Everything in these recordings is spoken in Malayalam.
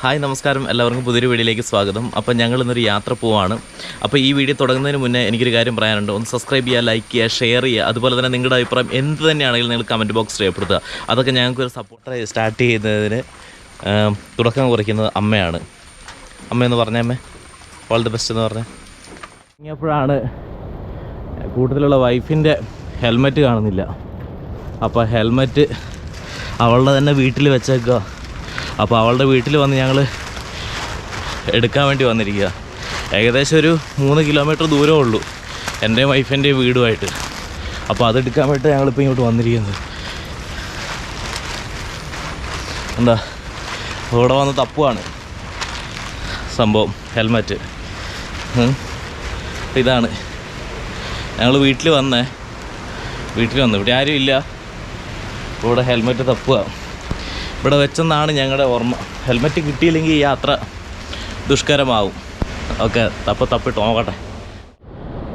ഹായ് നമസ്കാരം. എല്ലാവർക്കും പുതിയൊരു വീഡിയോയിലേക്ക് സ്വാഗതം. അപ്പോൾ ഞങ്ങൾ ഇന്നൊരു യാത്ര പോവാണ്. അപ്പോൾ ഈ വീഡിയോ തുടങ്ങുന്നതിന് മുന്നേ എനിക്കൊരു കാര്യം പറയാനുണ്ട്. ഒന്ന് സബ്സ്ക്രൈബ് ചെയ്യുക ലൈക്ക് ചെയ്യുക ഷെയർ ചെയ്യുക അതുപോലെ തന്നെ നിങ്ങളുടെ അഭിപ്രായം എന്ത് തന്നെയാണെങ്കിലും നിങ്ങൾ കമന്റ് ബോക്സ് രേഖപ്പെടുത്തുക. അതൊക്കെ ഞങ്ങൾക്ക് ഒരു സപ്പോർട്ടായി സ്റ്റാർട്ട് ചെയ്യുന്നതിന് തുടക്കം കുറിക്കുന്നത് അമ്മയാണ്. അമ്മയെന്ന് പറഞ്ഞേ അമ്മേ. ഓൾ ദി ബെസ്റ്റ് എന്ന് പറഞ്ഞേ. ഇറങ്ങിയപ്പോഴാണ് കൂട്ടത്തിലുള്ള വൈഫിന്റെ ഹെൽമെറ്റ് കാണുന്നില്ല. അപ്പോൾ ഹെൽമെറ്റ് അവളുടെ തന്നെ വീട്ടിൽ വെച്ചേക്കുക അപ്പോൾ അവളുടെ വീട്ടിൽ വന്ന് ഞങ്ങൾ എടുക്കാൻ വേണ്ടി വന്നിരിക്കുക ഏകദേശം ഒരു മൂന്ന് കിലോമീറ്റർ ദൂരമേ ഉള്ളൂ എന്റെയും വൈഫിന്റെയും വീടുമായിട്ട്. അപ്പോൾ അതെടുക്കാൻ വേണ്ടി ഞങ്ങളിപ്പോൾ ഇങ്ങോട്ട് വന്നിരിക്കുന്നത്. എന്താ ഇവിടെ വന്ന് തപ്പുവാണ് സംഭവം ഹെൽമെറ്റ്. ഇതാണ്. ഞങ്ങൾ വീട്ടിൽ വന്നേ വീട്ടിൽ വന്നു. ഇവിടെ ആരും ഇല്ല. ഇവിടെ ഹെൽമെറ്റ് തപ്പുക ഇവിടെ വെച്ചെന്നാണ് ഞങ്ങളുടെ ഓർമ്മ. ഹെൽമെറ്റ് കിട്ടിയില്ലെങ്കിൽ യാത്ര ദുഷ്കരമാവും. ഓക്കെ തപ്പ് തപ്പിട്ട് നോക്കട്ടെ.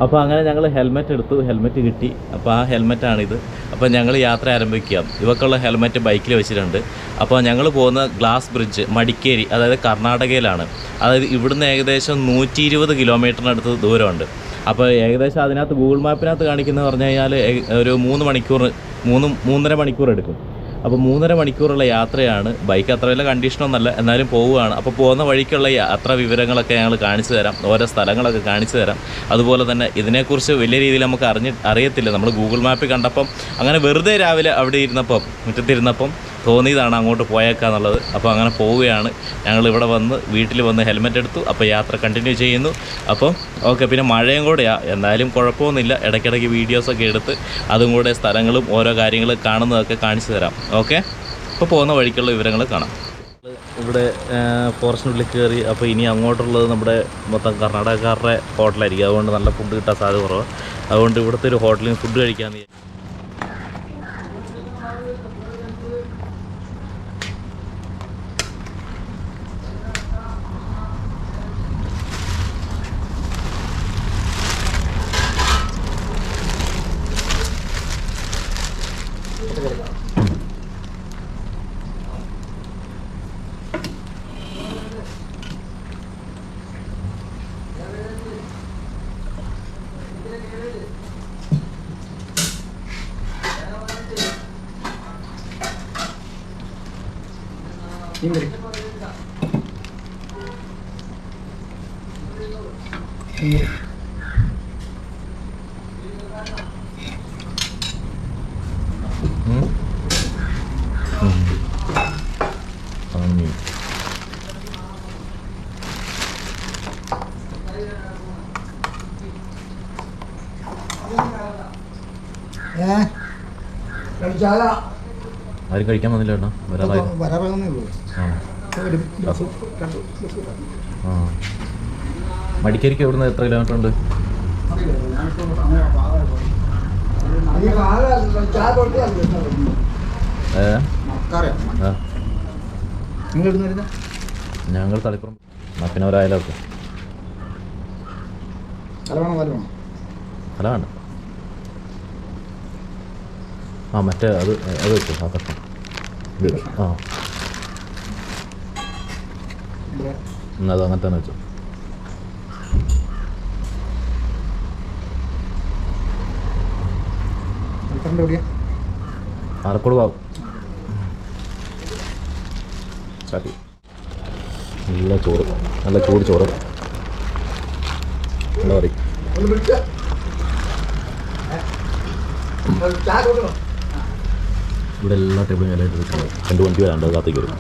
അപ്പോൾ അങ്ങനെ ഞങ്ങൾ ഹെൽമെറ്റ് എടുത്തു ഹെൽമെറ്റ് കിട്ടി. അപ്പോൾ ആ ഹെൽമെറ്റാണിത് അപ്പോൾ ഞങ്ങൾ യാത്ര ആരംഭിക്കാം ഇവക്കുള്ള ഹെൽമെറ്റ് ബൈക്കിൽ വെച്ചിട്ടുണ്ട്. അപ്പോൾ ഞങ്ങൾ പോകുന്ന ഗ്ലാസ് ബ്രിഡ്ജ് മടിക്കേരി അതായത് കർണാടകയിലാണ്. അതായത് ഇവിടുന്ന് ഏകദേശം നൂറ്റി ഇരുപത് കിലോമീറ്ററിനടുത്ത് ദൂരമുണ്ട്. അപ്പോൾ ഏകദേശം അതിനകത്ത് ഗൂഗിൾ മാപ്പിനകത്ത് കാണിക്കുന്നത് പറഞ്ഞു കഴിഞ്ഞാൽ ഒരു മൂന്ന് മണിക്കൂർ മൂന്ന് മൂന്നര മണിക്കൂർ എടുക്കും. അപ്പോൾ മൂന്നര മണിക്കൂറുള്ള യാത്രയാണ്. ബൈക്ക് അത്ര വലിയ കണ്ടീഷനൊന്നല്ല എന്നാലും പോവുകയാണ്. അപ്പോൾ പോകുന്ന വഴിക്കുള്ള യാത്രാ വിവരങ്ങളൊക്കെ ഞങ്ങൾ കാണിച്ചു തരാം. ഓരോ സ്ഥലങ്ങളൊക്കെ കാണിച്ചു തരാം. അതുപോലെ തന്നെ ഇതിനെക്കുറിച്ച് വലിയ രീതിയിൽ നമുക്ക് അറിഞ്ഞ് അറിയത്തില്ല. നമ്മൾ ഗൂഗിൾ മാപ്പിൽ കണ്ടപ്പം അങ്ങനെ വെറുതെ രാവിലെ അവിടെ ഇരുന്നപ്പം മുറ്റത്തിരുന്നപ്പം തോന്നിയതാണ് അങ്ങോട്ട് പോയേക്കാന്നുള്ളത് അപ്പോൾ അങ്ങനെ പോവുകയാണ്. ഞങ്ങൾ ഇവിടെ വന്ന് വീട്ടിൽ വന്ന് ഹെൽമെറ്റ് എടുത്തു. അപ്പോൾ യാത്ര കണ്ടിന്യൂ ചെയ്യുന്നു. അപ്പം ഓക്കെ പിന്നെ മഴയും കൂടെയാണ് എന്തായാലും കുഴപ്പമൊന്നുമില്ല. ഇടയ്ക്കിടയ്ക്ക് വീഡിയോസൊക്കെ എടുത്ത് അതും കൂടെ സ്ഥലങ്ങളും ഓരോ കാര്യങ്ങൾ കാണുന്നതൊക്കെ കാണിച്ചു തരാം. ഓക്കെ? അപ്പോൾ പോകുന്ന വഴിക്കുള്ള വിവരങ്ങൾ കാണാം. ഇവിടെ ഫോറസ്റ്റിനുള്ളിൽ കയറി അപ്പോൾ ഇനി അങ്ങോട്ടുള്ളത് നമ്മുടെ മൊത്തം കർണാടകക്കാരുടെ ഹോട്ടലായിരിക്കും. അതുകൊണ്ട് നല്ല ഫുഡ് കിട്ടാൻ സാധ്യത കുറവാണ് അതുകൊണ്ട് ഇവിടുത്തെ ഒരു ഹോട്ടലിൽ ഫുഡ് കഴിക്കാമെന്ന് Hindi. Hindi. Hmm? Hmm. Ani. Eh? Kerja. ആരും കഴിക്കാൻ വന്നില്ല വരാറാകുന്നേ ഉള്ളൂ. ആ. മടിക്കരിക്ക് ഇവിടുന്ന് എത്ര കിലോമീറ്റർ ഉണ്ട്? ഞങ്ങൾ തളിപ്പുറം മപ്പിനവരായാലൊക്കെ തലവേണം വേണം അല്ല വേണ്ട ആ മറ്റേ അത് അത് വെച്ചു ആ കഷ്ണം ഇത് ആ. എന്നാൽ എന്നാ അത് അങ്ങനെ തന്നെ വെച്ചു. ആർക്കോട് ഭാഗം. ചാട്ടി നല്ല ചോറ് നല്ല ചൂട് ചോറ്. എന്താ പറയും ഇവിടെ എല്ലാ ടേബിളും മേലായിട്ട് വെച്ചിട്ടുണ്ട് രണ്ട് വണ്ടി വരാണ്ട് കാത്തേക്ക് വരും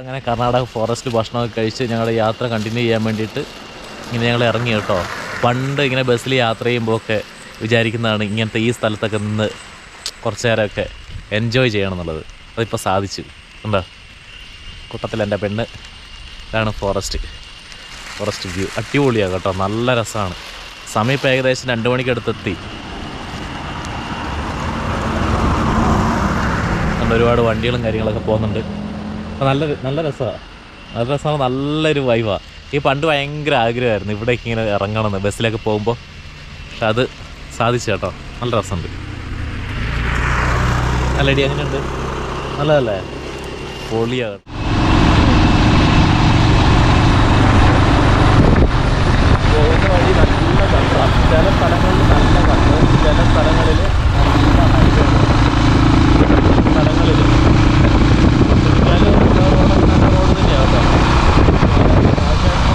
അങ്ങനെ കർണാടക ഫോറസ്റ്റ് ഭക്ഷണമൊക്കെ കഴിച്ച് ഞങ്ങളുടെ യാത്ര കണ്ടിന്യൂ ചെയ്യാൻ വേണ്ടിയിട്ട് ഇങ്ങനെ ഞങ്ങൾ ഇറങ്ങി കേട്ടോ. പണ്ട് ഇങ്ങനെ ബസ്സിൽ യാത്ര ചെയ്യുമ്പോൾ ഒക്കെ വിചാരിക്കുന്നതാണ് ഇങ്ങനത്തെ ഈ സ്ഥലത്തൊക്കെ നിന്ന് കുറച്ച് നേരമൊക്കെ എൻജോയ് ചെയ്യണം എന്നുള്ളത്. അതിപ്പോൾ സാധിച്ചു. എന്താ കൂട്ടത്തിൽ എന്റെ പെണ്ണ് ഇതാണ് ഫോറസ്റ്റ് ഫോറസ്റ്റ് വ്യൂ അടിപൊളിയാണ് കേട്ടോ. നല്ല രസമാണ് സമയം ഏകദേശം രണ്ട് മണിക്ക് മണിക്കടുത്തെത്തി ഒരുപാട് വണ്ടികളും കാര്യങ്ങളൊക്കെ പോകുന്നുണ്ട്. അപ്പോൾ നല്ല നല്ല രസമാണ് നല്ല രസമാണ് നല്ലൊരു വൈവാണ് ഈ പണ്ട് ഭയങ്കര ആഗ്രഹമായിരുന്നു ഇവിടേക്ക് ഇങ്ങനെ ഇറങ്ങണമെന്ന് ബസ്സിലൊക്കെ പോകുമ്പോൾ പക്ഷെ അത് സാധിച്ചു കേട്ടോ. നല്ല രസമുണ്ട്. നല്ലടി അങ്ങനെയുണ്ട് നല്ലതല്ലേ? പൊളിയാണ് ചില സ്ഥലങ്ങളിൽ നല്ല കണ്ട് ചില സ്ഥലങ്ങളിൽ നല്ല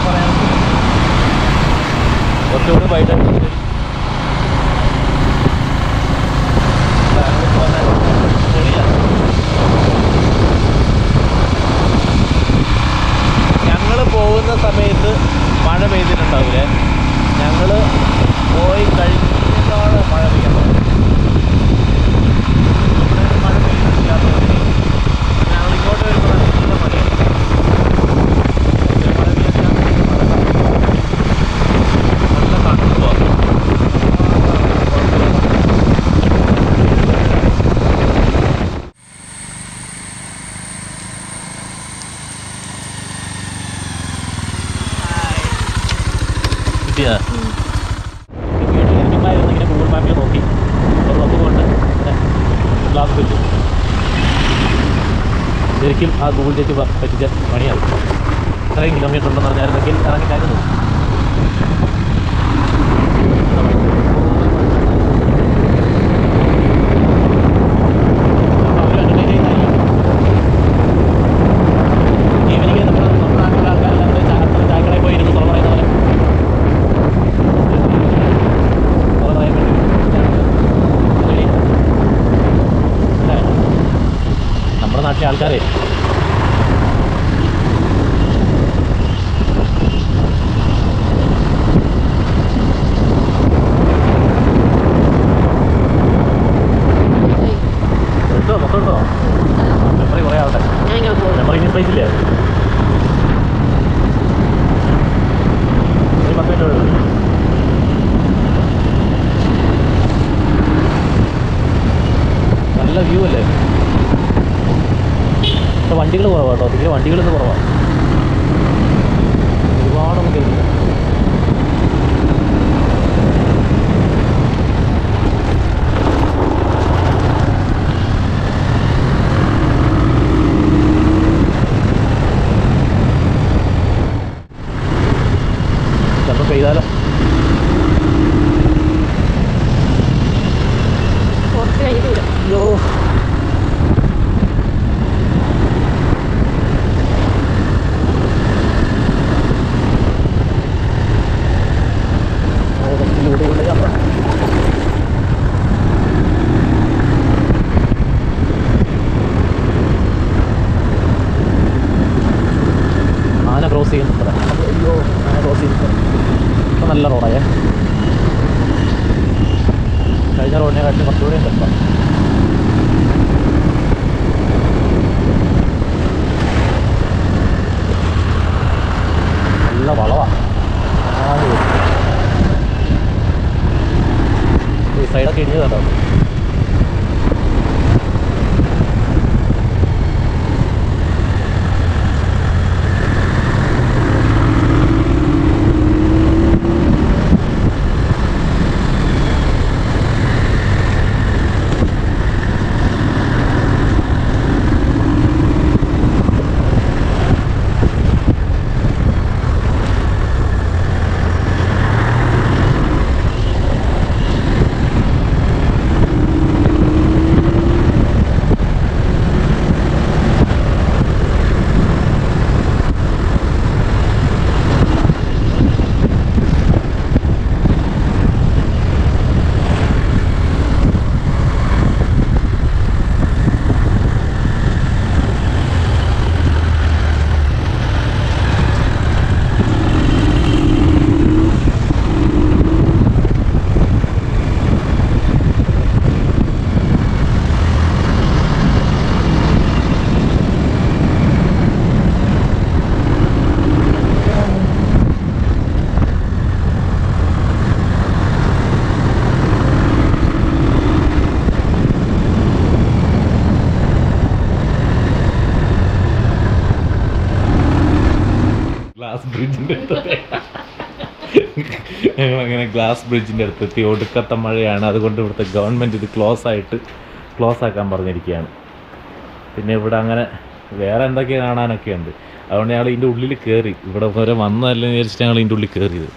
പറയാൻ സ്ഥലങ്ങളിൽ കുറച്ചുകൂടി വൈകിട്ട് പറ്റും. ശരിക്കും ആ ഗൂഗിൾ ചേച്ചി പറ്റിച്ച പണിയാണ് ഇത്രയും കിലോമീറ്റർ ഉണ്ടെന്ന് പറഞ്ഞായിരുന്നെങ്കിൽ ഇറങ്ങിക്കായിരുന്നു വ്യൂ അല്ലേ? വണ്ടികൾ കുറവാണ് കേട്ടോ. അതിൽ വണ്ടികളൊന്നും കുറവാണ് ക്രോസ് ചെയ്യുന്നുണ്ട് അയ്യോ അങ്ങനെ ക്രോസ് നല്ല റോഡായേ. കഴിഞ്ഞ റോഡിനെ കാട്ടിലും കുറച്ചുകൂടി ഉണ്ട് നല്ല വളവാണ് ഈ സൈഡൊക്കെ ഇടിഞ്ഞതാണ് ബ്രിഡ്ജിന്റെ ഞങ്ങൾ അങ്ങനെ ഗ്ലാസ് ബ്രിഡ്ജിന്റെ അടുത്തെത്തി. ഒടുക്കത്ത മഴയാണ്. അതുകൊണ്ട് ഇവിടുത്തെ ഗവൺമെന്റ് ഇത് ക്ലോസ് ആയിട്ട് ക്ലോസ് ആക്കാൻ പറഞ്ഞിരിക്കുകയാണ്. പിന്നെ ഇവിടെ അങ്ങനെ വേറെ എന്തൊക്കെ കാണാനൊക്കെ ഉണ്ട്. അതുകൊണ്ട് ഞങ്ങൾ ഇതിന്റെ ഉള്ളിൽ കയറി ഇവിടെ വരെ വന്നതല്ല വിചാരിച്ചിട്ട് ഞങ്ങൾ ഇതിന്റെ ഉള്ളിൽ കയറിയത്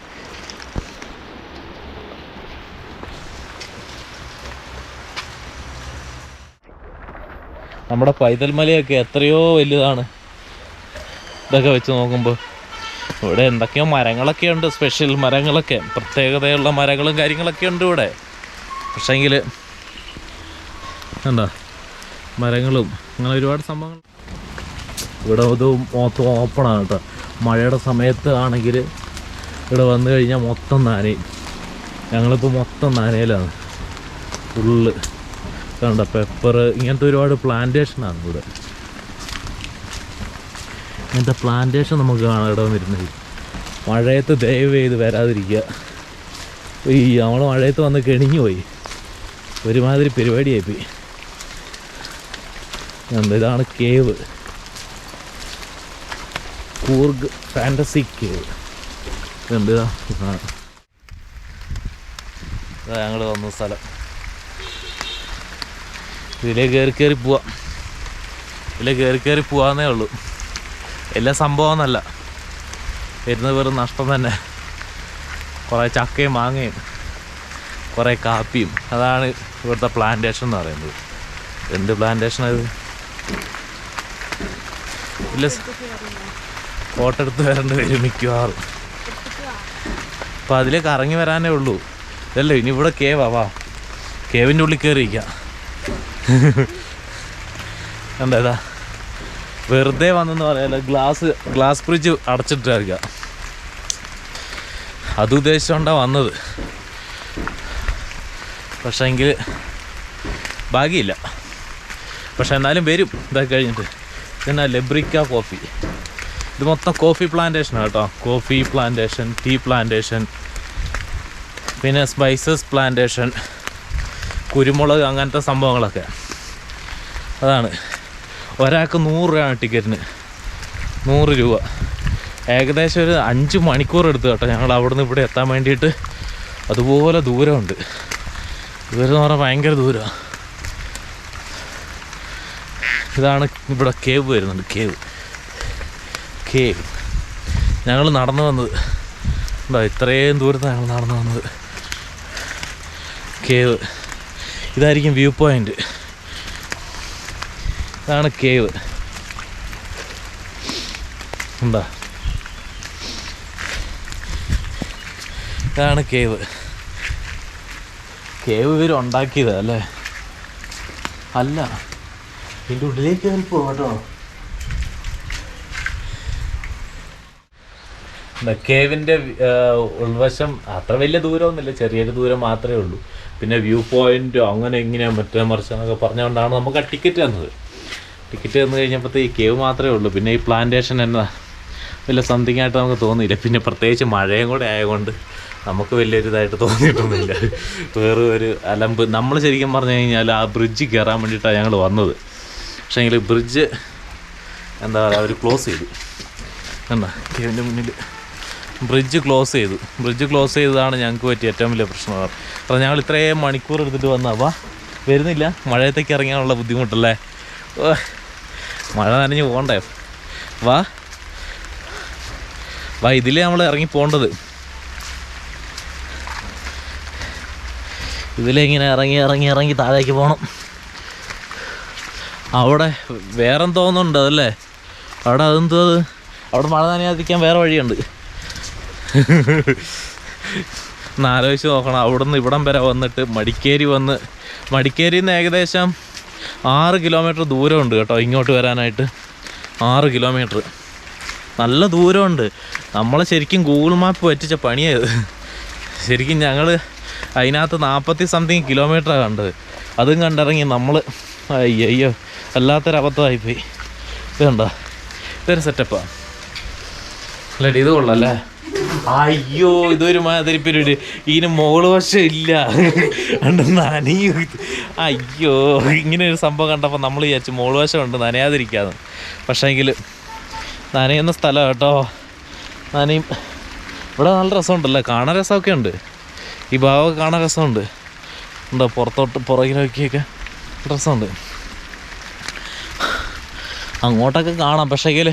നമ്മുടെ പൈതൽ മലയൊക്കെ എത്രയോ വലുതാണ്. ഇതൊക്കെ വെച്ച് നോക്കുമ്പോൾ ഇവിടെ എന്തൊക്കെയോ മരങ്ങളൊക്കെ ഉണ്ട് സ്പെഷ്യൽ മരങ്ങളൊക്കെ. പ്രത്യേകതയുള്ള മരങ്ങളും കാര്യങ്ങളൊക്കെ ഉണ്ട് ഇവിടെ. പക്ഷേങ്കിൽ എന്താ മരങ്ങളും അങ്ങനെ ഒരുപാട് സംഭവങ്ങൾ. ഇവിടെ ഇത് മൊത്തം ഓപ്പണാണ് കേട്ടോ. മഴയുടെ സമയത്ത് ആണെങ്കിൽ ഇവിടെ വന്നു കഴിഞ്ഞാൽ മൊത്തം നാനയും ഞങ്ങളിപ്പോൾ മൊത്തം നാനയിലാണ് ഫുള്ള് കണ്ട? പെപ്പർ ഇങ്ങനത്തെ ഒരുപാട് പ്ലാന്റേഷനാണ് ഇവിടെ. ഇങ്ങനത്തെ പ്ലാന്റേഷൻ നമുക്ക് കാണാം ഇടം വരുന്നത് മഴയത്ത് ദയവ് ചെയ്ത് വരാതിരിക്കുക. ഈ നമ്മൾ മഴയത്ത് വന്ന് കെണിഞ്ഞു പോയി. ഒരുമാതിരി പരിപാടിയായി പോയി ഇതാണ് കേവ് കൂർഗ് ഫാന്റസി കേവ് എന്താ ഞങ്ങൾ വന്ന സ്ഥലം. ഇതിലേക്ക് കയറി കയറി പോവാം. ഇതിലേക്ക് കയറി കയറി പോവാന്നേ ഉള്ളൂ. എല്ലാ സംഭവമെന്നല്ല വരുന്നത് വെറും നഷ്ടം തന്നെ. കുറേ ചക്കയും മാങ്ങയും കുറേ കാപ്പിയും. അതാണ് ഇവിടുത്തെ പ്ലാന്റേഷൻ എന്ന് പറയുന്നത്. എന്ത് പ്ലാന്റേഷൻ അത്? ഇല്ല ഫോട്ടോ എടുത്ത് വരേണ്ടി വരും മിക്കവാറും. അപ്പം അതിലേക്ക് ഇറങ്ങി വരാനേ ഉള്ളൂ. ഇതല്ലേ ഇനി ഇവിടെ കേവാ വാ. കേവിന്റെ ഉള്ളിൽ കയറിയിരിക്കാം എന്താ വെറുതെ വന്നെന്ന് പറയാല്ല ഗ്ലാസ് ഗ്ലാസ് ബ്രിഡ്ജ് അടച്ചിട്ടിരിക്കുക അത് ഉദ്ദേശിച്ചുകൊണ്ടാണ് വന്നത്. പക്ഷേങ്കിൽ ഭാഗ്യമില്ല. പക്ഷെ എന്നാലും വരും. ഇതൊക്കെ കഴിഞ്ഞിട്ട്. പിന്നെ ലെബ്രിക്ക കോഫി. ഇത് മൊത്തം കോഫി പ്ലാന്റേഷനാണ് കേട്ടോ. കോഫി പ്ലാന്റേഷൻ ടീ പ്ലാന്റേഷൻ പിന്നെ സ്പൈസസ് പ്ലാന്റേഷൻ കുരുമുളക് അങ്ങനത്തെ സംഭവങ്ങളൊക്കെ. അതാണ്. ഒരാൾക്ക് നൂറ് രൂപയാണ് ടിക്കറ്റിന്. നൂറ് രൂപ. ഏകദേശം ഒരു അഞ്ച് മണിക്കൂർ എടുത്തു കേട്ടോ. ഞങ്ങൾ അവിടെ നിന്ന് ഇവിടെ എത്താൻ വേണ്ടിയിട്ട് അതുപോലെ ദൂരമുണ്ട്. ദൂരം എന്ന് പറഞ്ഞാൽ ഭയങ്കര ദൂരമാണ് ഇതാണ് ഇവിടെ കേവ് വരുന്നുണ്ട്. കേവ് കേവ് ഞങ്ങൾ നടന്നു വന്നത്. എന്താ ഇത്രയും ദൂരത്ത് ഞങ്ങൾ നടന്നു വന്നത്. കേവ് ഇതായിരിക്കും വ്യൂ പോയിന്റ് ഇതാണ് കേവ് എന്താ? ഇതാണ് കേവ് കേവ് ഇവർ ഉണ്ടാക്കിയത് അല്ലേ? അല്ല. ഇതിന്റെ ഉള്ളിലേക്ക് കയറി പോകട്ടോ കേവിന്റെ ഉൾവശം അത്ര വലിയ ദൂരമൊന്നുമില്ല ചെറിയൊരു ദൂരം മാത്രമേ ഉള്ളൂ. പിന്നെ വ്യൂ പോയിന്റോ അങ്ങനെ ഇങ്ങനെ മറ്റേ മറിച്ച് എന്നൊക്കെ പറഞ്ഞുകൊണ്ടാണ് നമുക്ക് ആ ടിക്കറ്റ് തന്നത്. ടിക്കറ്റ് തന്നു കഴിഞ്ഞപ്പോഴത്തേ ഈ കേവ് മാത്രമേ ഉള്ളൂ. പിന്നെ ഈ പ്ലാന്റേഷൻ എന്നാ വലിയ സംതിങ് ആയിട്ട് നമുക്ക് തോന്നിയില്ല. പിന്നെ പ്രത്യേകിച്ച് മഴയും കൂടെ ആയതുകൊണ്ട് നമുക്ക് വലിയൊരു ഇതായിട്ട് തോന്നിയിട്ടൊന്നുമില്ല. വേറെ ഒരു അലമ്പ്. നമ്മൾ ശരിക്കും പറഞ്ഞു കഴിഞ്ഞാൽ ആ ബ്രിഡ്ജ് കയറാൻ വേണ്ടിയിട്ടാണ് ഞങ്ങൾ വന്നത്. പക്ഷേ എങ്കിൽ ബ്രിഡ്ജ് എന്താ പറയുക അവർ ക്ലോസ് ചെയ്തു. എന്താ കേവിന്റെ മുന്നിൽ ബ്രിഡ്ജ് ക്ലോസ് ചെയ്തു. ബ്രിഡ്ജ് ക്ലോസ് ചെയ്തതാണ് ഞങ്ങൾക്ക് പറ്റിയ ഏറ്റവും വലിയ പ്രശ്നം കാരണം ഞങ്ങൾ ഇത്രയും മണിക്കൂർ എടുത്തിട്ട് വന്നപ്പോൾ വരുന്നില്ല. മഴയത്തേക്ക് ഇറങ്ങാനുള്ള ബുദ്ധിമുട്ടല്ലേ? മഴ നനഞ്ഞ് പോകണ്ടേ? വാ. വാ ഇതിലേ നമ്മൾ ഇറങ്ങി പോകേണ്ടത്. ഇതിലേ ഇങ്ങനെ ഇറങ്ങി ഇറങ്ങി ഇറങ്ങി താഴേക്ക് പോകണം. അവിടെ വേറെ തോന്നുന്നുണ്ട് അതല്ലേ? അവിടെ അതെന്തോ അത്? അവിടെ മഴ നനയാതിരിക്കാൻ വേറെ വഴിയുണ്ട്. ഒന്ന് ആലോചിച്ച് നോക്കണം. അവിടെ നിന്ന് ഇവിടം വരെ വന്നിട്ട് മടിക്കേരി വന്ന് മടിക്കേരിന്ന് ഏകദേശം ആറ് കിലോമീറ്റർ ദൂരമുണ്ട് കേട്ടോ ഇങ്ങോട്ട് വരാനായിട്ട്. ആറ് കിലോമീറ്റർ. നല്ല ദൂരമുണ്ട്. നമ്മളെ ശരിക്കും ഗൂഗിൾ മാപ്പ് പറ്റിച്ച പണിയായത് ശരിക്കും ഞങ്ങൾ അതിനകത്ത് നാൽപ്പത്തി സംതിങ് കിലോമീറ്ററാണ് കണ്ടത്. അതും കണ്ടിറങ്ങി നമ്മൾ അയ്യോ വല്ലാത്തൊരബദ്ധമായിപ്പോയി. ഇതുണ്ടോ? ഇതൊരു സെറ്റപ്പാണ് അല്ലേ ഇത് കൊള്ളല്ലേ അയ്യോ ഇതൊരു മാതിരി പരിപാടി ഇതിന് മോൾ വശം ഇല്ല. നനയും അയ്യോ ഇങ്ങനെ ഒരു സംഭവം കണ്ടപ്പോൾ നമ്മൾ വിചാരിച്ചു മോൾ വശം ഉണ്ട് നനയാതിരിക്കാന്ന് പക്ഷേങ്കിൽ നനയുന്ന സ്ഥലം കേട്ടോ. നനയും. ഇവിടെ നല്ല രസമുണ്ടല്ലോ? കാണാൻ രസമൊക്കെ ഉണ്ട്. ഈ ഭാഗമൊക്കെ കാണാൻ രസമുണ്ട്. ഉണ്ടോ പുറത്തോട്ട് പുറകിലൊക്കെയൊക്കെ രസമുണ്ട്. അങ്ങോട്ടൊക്കെ കാണാം. പക്ഷേങ്കിൽ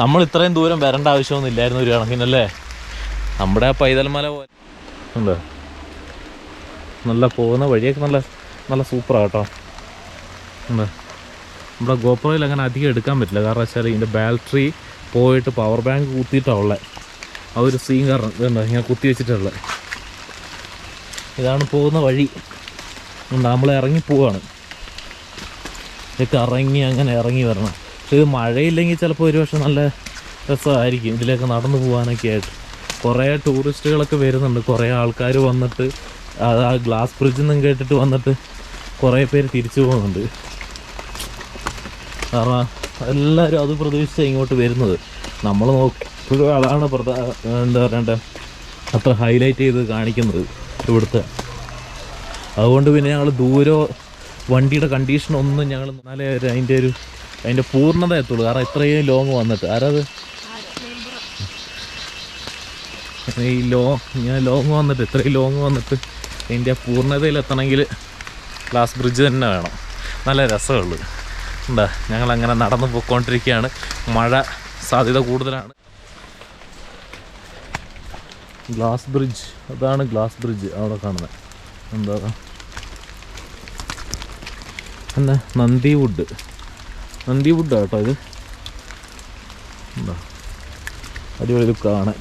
നമ്മൾ ഇത്രയും ദൂരം വരേണ്ട ആവശ്യമൊന്നും ഇല്ലായിരുന്നു ഒരു കണക്കിനല്ലേ? നമ്മുടെ ആ പൈതൽമല പോലെ ഉണ്ടോ. നല്ല പോകുന്ന വഴിയൊക്കെ നല്ല നല്ല സൂപ്പറാണ് കേട്ടോ. ഉണ്ടോ. നമ്മുടെ ഗോപ്രോയിൽ അങ്ങനെ അധികം എടുക്കാൻ പറ്റില്ല. കാരണം വെച്ചാൽ ഇതിന്റെ ബാറ്ററി പോയിട്ട് പവർ ബാങ്ക് കുത്തിയിട്ടാണ് ഉള്ളത് ആ ഒരു സീൻ കാരണം ഇതുണ്ടോ. ഇങ്ങനെ കുത്തി വെച്ചിട്ടുള്ളത് ഇതാണ് പോകുന്ന വഴി. നമ്മൾ ഇറങ്ങി പോവാണ്. ഇതൊക്കെ ഇറങ്ങി അങ്ങനെ ഇറങ്ങി വരണം. പക്ഷേ ഇത് മഴയില്ലെങ്കിൽ ചിലപ്പോൾ ഒരുപക്ഷെ നല്ല രസമായിരിക്കും. ഇതിലേക്ക് നടന്നു പോകാനൊക്കെ ആയിട്ട്. കുറേ ടൂറിസ്റ്റുകളൊക്കെ വരുന്നുണ്ട്. കുറേ ആൾക്കാർ വന്നിട്ട് അത് ആ ഗ്ലാസ് ബ്രിഡ്ജിൽ നിന്നും കേട്ടിട്ട് വന്നിട്ട് കുറേ പേര് തിരിച്ചു പോകുന്നുണ്ട്. കാരണം എല്ലാവരും അത് പ്രതീക്ഷിച്ച് ഇങ്ങോട്ട് വരുന്നത്. നമ്മൾ നോക്കുമ്പോഴും അതാണ് പ്രധാ എന്താ പറയണ്ടേ അത്ര ഹൈലൈറ്റ് ചെയ്ത് കാണിക്കുന്നത് ഇവിടുത്തെ. അതുകൊണ്ട് പിന്നെ ഞങ്ങൾ ദൂരോ വണ്ടിയുടെ കണ്ടീഷൻ ഒന്നും ഞങ്ങൾ എന്നാലേ അതിന്റെ ഒരു അതിന്റെ പൂർണത എത്തുള്ളൂ കാരണം ഇത്രയും ലോങ് വന്നിട്ട്. ആരത്? ഈ ലോ ഞാൻ ലോങ് വന്നിട്ട് ഇത്രയും ലോങ് വന്നിട്ട് അതിന്റെ പൂർണതയിൽ എത്തണമെങ്കിൽ ഗ്ലാസ് ബ്രിഡ്ജ് തന്നെ വേണം. നല്ല രസമുള്ളൂ. എന്താ ഞങ്ങൾ അങ്ങനെ നടന്നു പോയിക്കൊണ്ടിരിക്കുകയാണ്. മഴ സാധ്യത കൂടുതലാണ്. ഗ്ലാസ് ബ്രിഡ്ജ് അതാണ് ഗ്ലാസ് ബ്രിഡ്ജ് അവിടെ കാണുന്നത്. എന്താ? എന്നാ നന്ദി വുഡ് നന്ദി വുഡാണ് കേട്ടോ ഇത്. എന്താ? അടിപൊളി കാണാൻ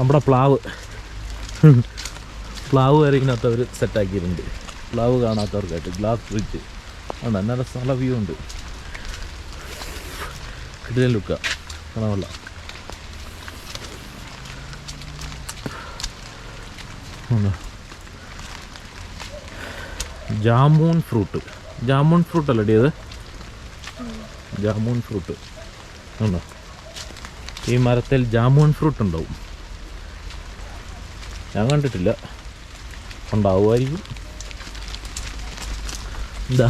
നമ്മുടെ പ്ലാവ്. പ്ലാവ് വരെ ഇതിനകത്ത് അവർ സെറ്റാക്കിയിട്ടുണ്ട് പ്ലാവ് കാണാത്തവർക്കായിട്ട് ഗ്ലാസ് ബ്രിഡ്ജ് ഉണ്ട് നല്ല സ്ഥല വ്യൂ ഉണ്ട്. കിടിലൻ ലുക്ക. കാണാമല്ല ജാമൂൺ ഫ്രൂട്ട് ജാമൂൺ ഫ്രൂട്ട് അല്ലേ ഇത് ജാമൂൺ ഫ്രൂട്ട് ഉണ്ടോ? ഈ മരത്തിൽ ജാമൂൺ ഫ്രൂട്ട് ഉണ്ടാവും. ഞാൻ കണ്ടിട്ടില്ല. ഉണ്ടാവുമായിരിക്കും. എന്താ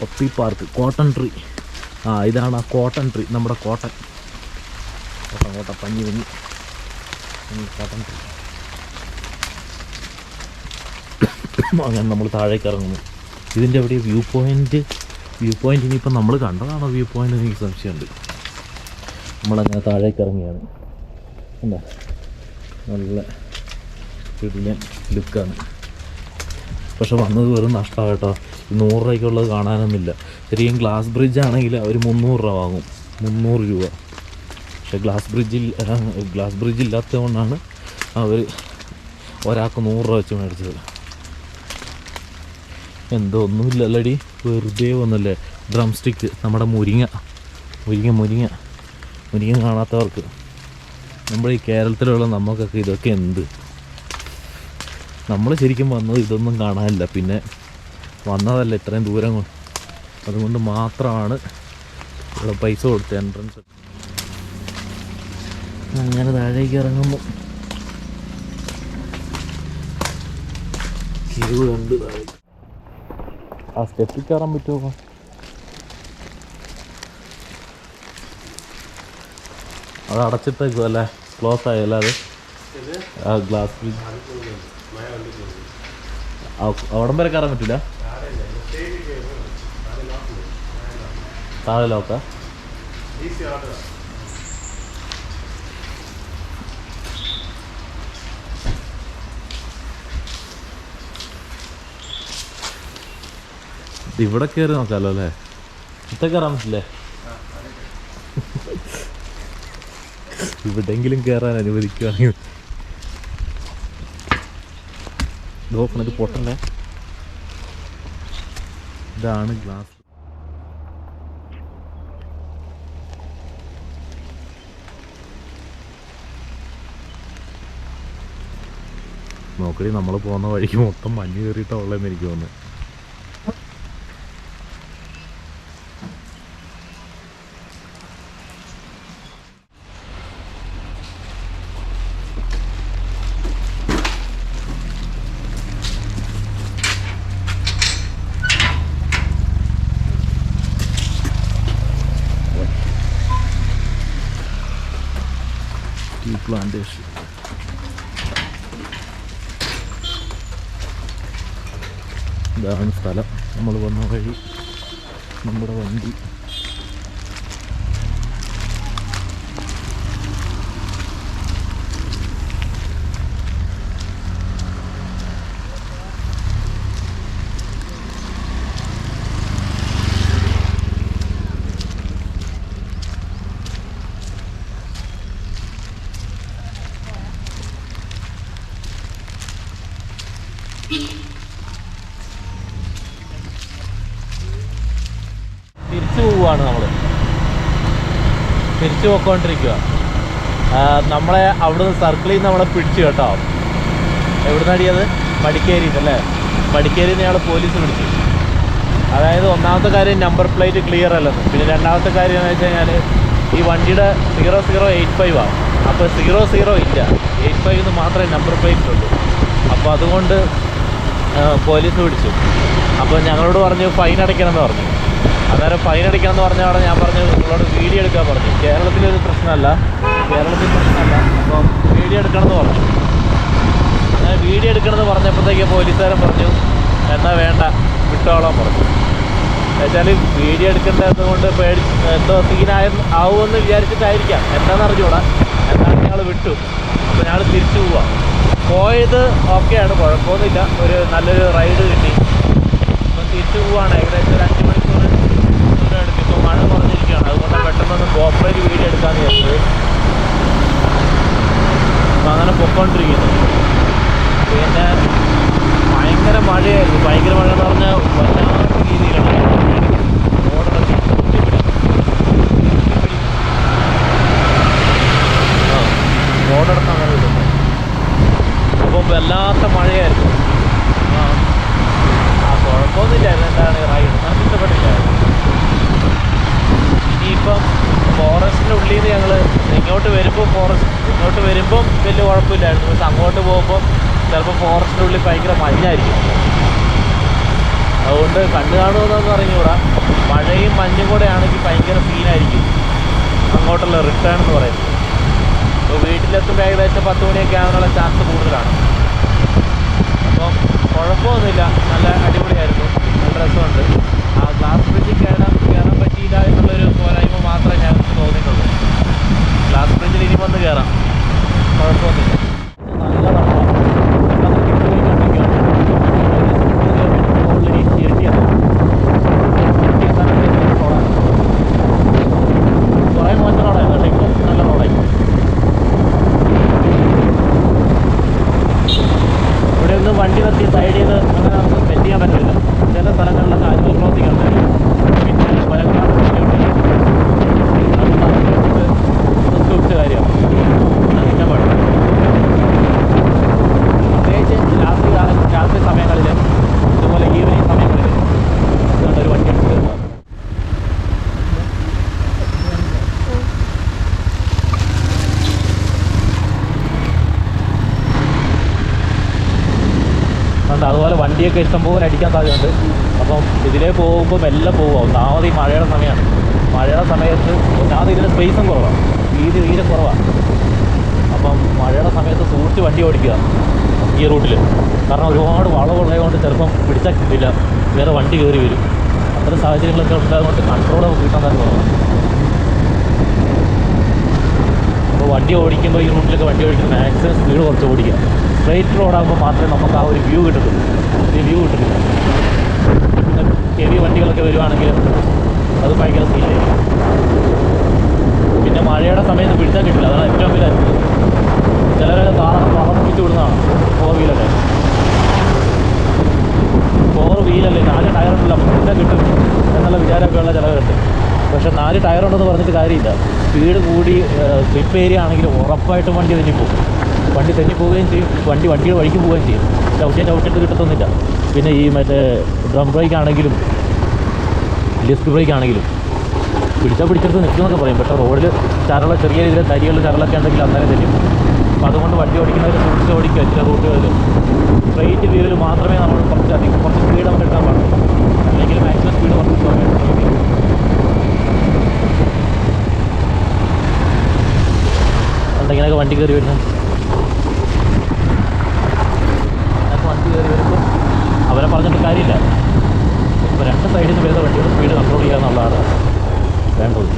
പപ്പി പാർക്ക് കോട്ടൺ ട്രീ ആ ഇതാണ് ആ കോട്ടൺ ട്രീ നമ്മുടെ കോട്ടൺ കോട്ടൺ കോട്ടൺ പഞ്ഞി പഞ്ഞി. കോട്ടൺ ട്രീ അങ്ങനെ നമ്മൾ താഴേക്ക് ഇറങ്ങുന്നു. ഇതിന്റെ അവിടെ വ്യൂ പോയിന്റ് വ്യൂ പോയിന്റ് ഇനിയിപ്പോൾ നമ്മൾ കണ്ടതാണോ വ്യൂ പോയിന്റ് എനിക്ക് സംശയമുണ്ട്. നമ്മളങ്ങനെ താഴേക്ക് ഇറങ്ങിയാണ് എന്താ നല്ല കിടിലൻ ലുക്കാണ് പക്ഷെ വന്നത് വെറും നഷ്ടമാണ് കേട്ടോ. നൂറ് രൂപയ്ക്കുള്ളത് കാണാനൊന്നുമില്ല. ശരിക്കും ഗ്ലാസ് ബ്രിഡ്ജ് ആണെങ്കിൽ അവർ മുന്നൂറ് രൂപ വാങ്ങും. മുന്നൂറ് രൂപ. പക്ഷെ ഗ്ലാസ് ബ്രിഡ്ജിൽ ഗ്ലാസ് ബ്രിഡ്ജ് ഇല്ലാത്തത് കൊണ്ടാണ് അവർ ഒരാൾക്ക് നൂറ് രൂപ വെച്ച് മേടിച്ചത്. എന്തോ ഒന്നുമില്ലല്ലടി. വെറുതെ വന്നല്ലേ. ഡ്രം സ്റ്റിക്ക് നമ്മുടെ മുരിങ്ങ. മുരിങ്ങ മുരിങ്ങ. മുരിങ്ങ കാണാത്തവർക്ക്. നമ്മുടെ ഈ കേരളത്തിലുള്ള നമുക്കൊക്കെ ഇതൊക്കെ എന്ത്? നമ്മൾ ശരിക്കും വന്നത് ഇതൊന്നും കാണാനില്ല. പിന്നെ വന്നതല്ല ഇത്രയും ദൂരം അതുകൊണ്ട് മാത്രമാണ് ഇവിടെ പൈസ കൊടുത്ത് എൻട്രൻസ് അങ്ങനെ താഴേക്ക് ഇറങ്ങുമ്പോൾ താഴേക്ക്. ആ സ്റ്റെപ്പിൽ കയറാൻ പറ്റുമോ? അത് അടച്ചിട്ടേക്കും അല്ലേ ക്ലോസ് ആയല്ലേ അത് ആ ഗ്ലാസ് അവിടം വരെ കയറാൻ പറ്റില്ല താഴെ ലോക്ക ഇവിടെ കയറി നോക്കാമല്ലോ അല്ലേ? ഇത്ത കയറാൻ പറ്റില്ലേ? ഇവിടെങ്കിലും കയറാൻ അനുവദിക്കുകയാണെങ്കിൽ നോക്കണം ഇത് പൊട്ടല്ലേ ഇതാണ് ഗ്ലാസ് നോക്കടി നമ്മൾ പോകുന്ന വഴിക്ക് മൊത്തം മഞ്ഞ് കയറിയിട്ടാ ഉള്ളതെന്ന് എനിക്ക് തോന്നുന്നു. plantation. ഇതാണ് സ്ഥലം. നമ്മൾ വന്ന വഴി. നമ്മുടെ വണ്ടി. തിരിച്ചു പോയിക്കൊണ്ടിരിക്കുക നമ്മളെ അവിടുന്ന് സർക്കിളിൽ നിന്ന് നമ്മളെ പിടിച്ചു കേട്ടോ. എവിടുന്ന് അടിയത്? മടിക്കേരി അല്ലേ? മടിക്കേരി ഞങ്ങൾ പോലീസ് പിടിച്ചു. അതായത് ഒന്നാമത്തെ കാര്യം നമ്പർ പ്ലേറ്റ് ക്ലിയർ അല്ലെന്ന്. പിന്നെ രണ്ടാമത്തെ കാര്യം എന്ന് വെച്ച് കഴിഞ്ഞാൽ ഈ വണ്ടിയുടെ സീറോ സീറോ എയ്റ്റ് ഫൈവ് ആണ് അപ്പോൾ സീറോ സീറോ ഇല്ല. എയ്റ്റ് ഫൈവ് എന്ന് മാത്രമേ നമ്പർ പ്ലേറ്റ് ഉള്ളൂ അപ്പോൾ അതുകൊണ്ട് പോലീസ് പിടിച്ചു. അപ്പോൾ ഞങ്ങളോട് പറഞ്ഞു ഫൈൻ അടയ്ക്കണം എന്ന് പറഞ്ഞു. അന്നേരം ഫൈൻ അടിക്കണം എന്ന് പറഞ്ഞ അവിടെ ഞാൻ പറഞ്ഞു നിങ്ങളോട് വീഡിയോ എടുക്കാൻ പറഞ്ഞു. കേരളത്തിലൊരു പ്രശ്നമല്ല. കേരളത്തിൽ പ്രശ്നമല്ല. അപ്പം വീഡിയോ എടുക്കണം എന്ന് പറഞ്ഞു. അങ്ങനെ വീഡിയോ എടുക്കണമെന്ന് പറഞ്ഞപ്പോഴത്തേക്ക് പോലീസുകാരൻ പറഞ്ഞു എന്നാ വേണ്ട വിട്ടോളാൻ പറഞ്ഞു. എന്നുവെച്ചാൽ വീഡിയോ എടുക്കേണ്ടത് കൊണ്ട് പേടി എന്തോ സീനായ ആവുമെന്ന് വിചാരിച്ചിട്ടായിരിക്കാം. എന്താണെന്ന് അറിഞ്ഞൂടാ എന്നാണ് ഞങ്ങൾ വിട്ടു. അപ്പോൾ ഞങ്ങൾ തിരിച്ചു പോവാം. പോയത് ഓക്കെയാണ് കുഴപ്പമൊന്നുമില്ല. ഒരു നല്ലൊരു റൈഡ് കിട്ടി. അപ്പം തിരിച്ചു പോവാണ്. ഏകദേശം ഒരു അഞ്ച് ദൂരം എടുക്കും ഇപ്പോൾ മഴ കുറഞ്ഞിരിക്കുകയാണ്. അതുകൊണ്ട് പെട്ടെന്നൊന്ന് ഗോപ്രയിൽ വീഡിയോ എടുക്കാമെന്ന് വിചാരിച്ചത്. അപ്പം അങ്ങനെ പൊക്കോണ്ടിരിക്കുന്നു. പിന്നെ ഭയങ്കര മഴയായിരുന്നു. ഭയങ്കര മഴ എന്ന് പറഞ്ഞാൽ വല്ലാത്ത രീതിയിലാണ് വല്ലാത്ത മഴയായിരുന്നു. ആ ആ കുഴപ്പമൊന്നുമില്ലായിരുന്നു. എന്താണ് റൈഡ് നമുക്ക് ഇഷ്ടപ്പെട്ടില്ലായിരുന്നു. ഇനിയിപ്പം ഫോറസ്റ്റിന്റെ ഉള്ളിൽ നിന്ന് ഞങ്ങൾ ഇങ്ങോട്ട് വരുമ്പോൾ ഫോറസ്റ്റ് ഇങ്ങോട്ട് വരുമ്പം വലിയ കുഴപ്പമില്ലായിരുന്നു. പക്ഷെ അങ്ങോട്ട് പോകുമ്പോൾ ചിലപ്പോൾ ഫോറസ്റ്റിന്റെ ഉള്ളിൽ ഭയങ്കര മഞ്ഞായിരിക്കും. അതുകൊണ്ട് കണ്ടു കാണുമെന്നൊന്നും അറിഞ്ഞുകൂടാ. മഴയും മഞ്ഞും കൂടെ ആണെങ്കിൽ ഭയങ്കര സീനായിരിക്കും അങ്ങോട്ടുള്ള റിട്ടേൺ എന്ന് പറയുന്നത്. അപ്പോൾ വീട്ടിലെത്തുമ്പോൾ ഏകദേശം പത്ത് മണിയൊക്കെ ആകാനുള്ള ചാൻസ് കൂടുതലാണ്. അപ്പം കുഴപ്പമൊന്നുമില്ല. നല്ല അടിപൊളിയായിരുന്നു നല്ല രസമുണ്ട് ആ ഗ്ലാസ് ബ്രിഡ്ജിൽ കയറാൻ കയറാൻ പറ്റിയില്ല എന്നുള്ളൊരു പോരായ്മ മാത്രമേ ഞങ്ങൾക്ക് തോന്നിയിട്ടുള്ളൂ ഗ്ലാസ് ബ്രിഡ്ജിൽ ഇനി വന്ന് കയറാം കുഴപ്പമൊന്നുമില്ല നല്ല തണുപ്പാണ്. വെള്ളം കിട്ടിക്കൊണ്ടിരിക്കുകയാണ്. ഒരു മുകളിൽ ഇരട്ടിയാണ്. ഇരട്ടി എത്താനൊക്കെ ഒരു റോഡാണ്. കുറേ മോശം റോഡായിരുന്നു പക്ഷേ ഇപ്പം നല്ല റോഡായി ഇവിടെ ഒന്നും വണ്ടി നിർത്തി സൈഡ് ചെയ്ത് അങ്ങനെ നമുക്ക് സ്പെൻഡ് ചെയ്യാൻ പറ്റില്ല ചില സ്ഥലങ്ങളിലൊക്കെ ആനിമൽ ക്രോസിംഗ് ഉണ്ട് പിന്നെ മലക്കാട് സൂക്ഷിച്ച കാര്യമാണ് അതിന്റെ പാടില്ല പ്രത്യേകിച്ച് രാത്രി കാലം രാത്രി സമയങ്ങളിൽ ഇതുപോലെ ഈവനിങ് സമയങ്ങളിൽ ഇതുകൊണ്ട് ഒരു വണ്ടി എടുത്ത് വരുന്നത് ഉണ്ട്. അതുപോലെ വണ്ടിയൊക്കെ ഇഷ്ടംപോലെ അടിക്കാൻ സാധ്യതയുണ്ട്. അപ്പം ഇതിലേ പോകുമ്പോൾ മെല്ലെ പോകുക ഒന്നാമത് ഈ മഴയുടെ സമയമാണ് മഴയുടെ സമയത്ത് ഒന്നാമത് ഇതിന് സ്പേസും കുറവാണ് വീതി തീരെ കുറവാണ് അപ്പം മഴയുടെ സമയത്ത് സൂക്ഷിച്ച് വണ്ടി ഓടിക്കുക. ഈ റൂട്ടിൽ കാരണം ഒരുപാട് വളവുള്ളതുകൊണ്ട് ചിലപ്പം പിടിച്ചാൽ കിട്ടില്ല വേറെ വണ്ടി കയറി വരും. അത്തരം സാഹചര്യങ്ങളൊക്കെ ഉണ്ടായതുകൊണ്ട് കൺട്രോൾ കിട്ടാൻ തന്നെ കുറവാണ് അപ്പോൾ വണ്ടി ഓടിക്കുമ്പോൾ ഈ റൂട്ടിലൊക്കെ വണ്ടി ഓടിക്കുമ്പോൾ മാക്സിമം സ്പീഡ് കുറച്ച് ഓടിക്കുക. സ്ട്രൈറ്റ് റോഡാകുമ്പോൾ മാത്രമേ നമുക്ക് ആ ഒരു വ്യൂ കിട്ടത്തുള്ളൂ. ഈ വ്യൂ കിട്ടത്തില്ല. പിന്നെ ഹെവി വണ്ടികളൊക്കെ വരുവാണെങ്കിൽ അത് ഭയങ്കര സീനായിരിക്കും പിന്നെ മഴയുടെ സമയത്ത് പിടിച്ചാൽ കിട്ടില്ല. അതാണ് ഏറ്റവും വലിയ അത്ഭുതം. ചിലരൊക്കെ കാറൊക്കെ പറപ്പിച്ച് വിടുന്നതാണ്. ഫോർ വീലൊക്കെ ഫോർ വീലല്ലേ നാല് ടയറുണ്ടല്ലോ പിടിച്ചാൽ കിട്ടും. എന്നുള്ള വിചാരമൊക്കെ ഉള്ള ചിലവരുണ്ട്. പക്ഷെ നാല് ടയറുണ്ടെന്ന് പറഞ്ഞിട്ട് കാര്യമില്ല. സ്പീഡ് കൂടി സ്ലിപ്പ് ഏരിയ ആണെങ്കിൽ ഉറപ്പായിട്ടും വണ്ടി തെന്നിപ്പോകും വണ്ടി തെന്നിപ്പോവുകയും ചെയ്യും. വണ്ടി വണ്ടിയുടെ വഴിക്ക് പോവുകയും ചെയ്യും. ചവിട്ടിയാൽ ചവിട്ടിട്ട് കിട്ടത്തൊന്നുമില്ല. പിന്നെ ഈ മറ്റേ ഡ്രം ബ്രേക്ക് ആണെങ്കിലും ഡിസ്ക് ബ്രേക്ക് ആണെങ്കിലും പിടിച്ചാൽ പിടിച്ചെടുത്ത് നിൽക്കുമെന്നൊക്കെ പറയും. പക്ഷേ റോഡിൽ ചരള ചെറിയ രീതിയിൽ തരികൾ ചരളൊക്കെ ഉണ്ടെങ്കിൽ അന്നേരം തെറ്റും അപ്പോൾ അതുകൊണ്ട് വണ്ടി ഓടിക്കുന്നവർ സൂക്ഷിച്ച് ഓടിക്കുക. ചില റൂട്ടുകളിൽ സ്ട്രെയിറ്റ് വ്യൂവിൽ മാത്രമേ നമ്മൾ കുറച്ച് അധികം കുറച്ച് സ്പീഡ് നമുക്ക് എടുക്കാൻ പാടുള്ളൂ. അല്ലെങ്കിൽ മാക്സിമം സ്പീഡ് കുറച്ച് കുറയ്ക്കണം എന്തെങ്കിലുമൊക്കെ വണ്ടി കയറി വരുന്നത്. കയറിയെടുത്ത് അവരെ പറഞ്ഞിട്ട് കാര്യമില്ല. ഇപ്പോൾ രണ്ട് സൈഡിൽ നിന്ന് വരുന്ന വണ്ടികൾ സ്പീഡ് കൺട്രോൾ ചെയ്യുക എന്നുള്ളതാണ് വേണ്ടത്.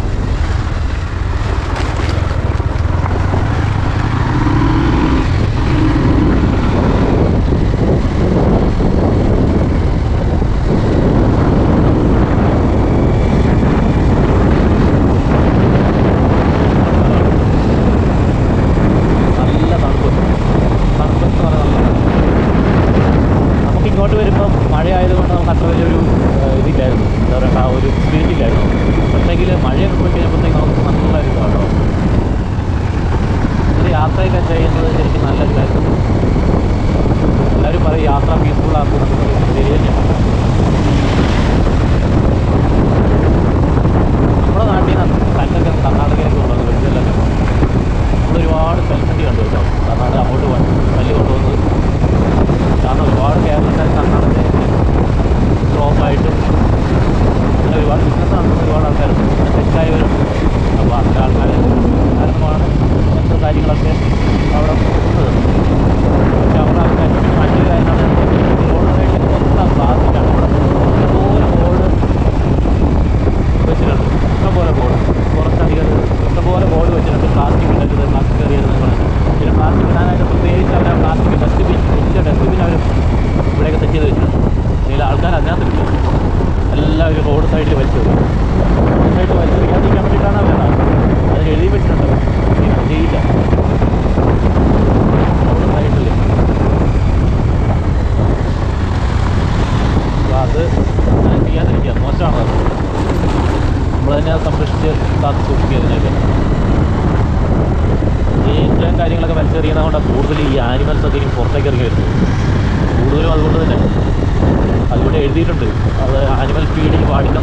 അത് ആനിമൽ ഫീഡിങ് പാടില്ല.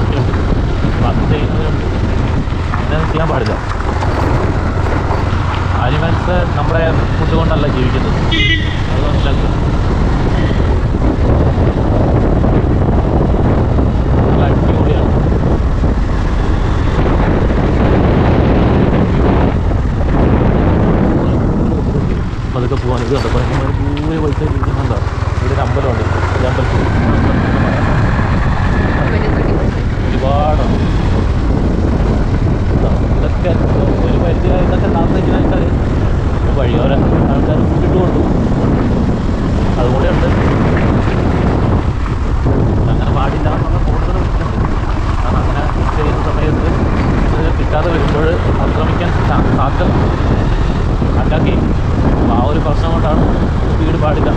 വർക്ക് ചെയ്യുന്നവരുണ്ട് അങ്ങനെ ചെയ്യാൻ പാടില്ല. ആനിമൽസ് നമ്മുടെ ഫുഡ് കൊണ്ടല്ല ജീവിക്കുന്നത്. അത് മനസ്സിലാക്കുക അതൊക്കെ പോകാൻ ഇത് കണ്ടപ്പോൾ ഇങ്ങനെ ദൂരെ പൈസ ഇരിക്കുന്നുണ്ടോ? ഇവിടെ ഒരു അമ്പലമുണ്ട് അമ്പലത്തിൽ. ഒരുപാടുണ്ട് ഇതൊക്കെ ഒരു പരിധി ഇതൊക്കെ താമസിക്കുന്ന വഴിയോര ആൾക്കാർ ഫുഡിട്ട് അതുകൂടെ ഉണ്ട് അങ്ങനെ പാടില്ല എന്നുള്ള കൂടുതൽ കാരണം അങ്ങനെ ചെയ്യുന്ന സമയത്ത് കിട്ടാതെ വരുമ്പോൾ ആക്രമിക്കാൻ സാധ്യത. ഉണ്ടാക്കി ആ ഒരു പ്രശ്നം കൊണ്ടാണ് വീട് പാടില്ല.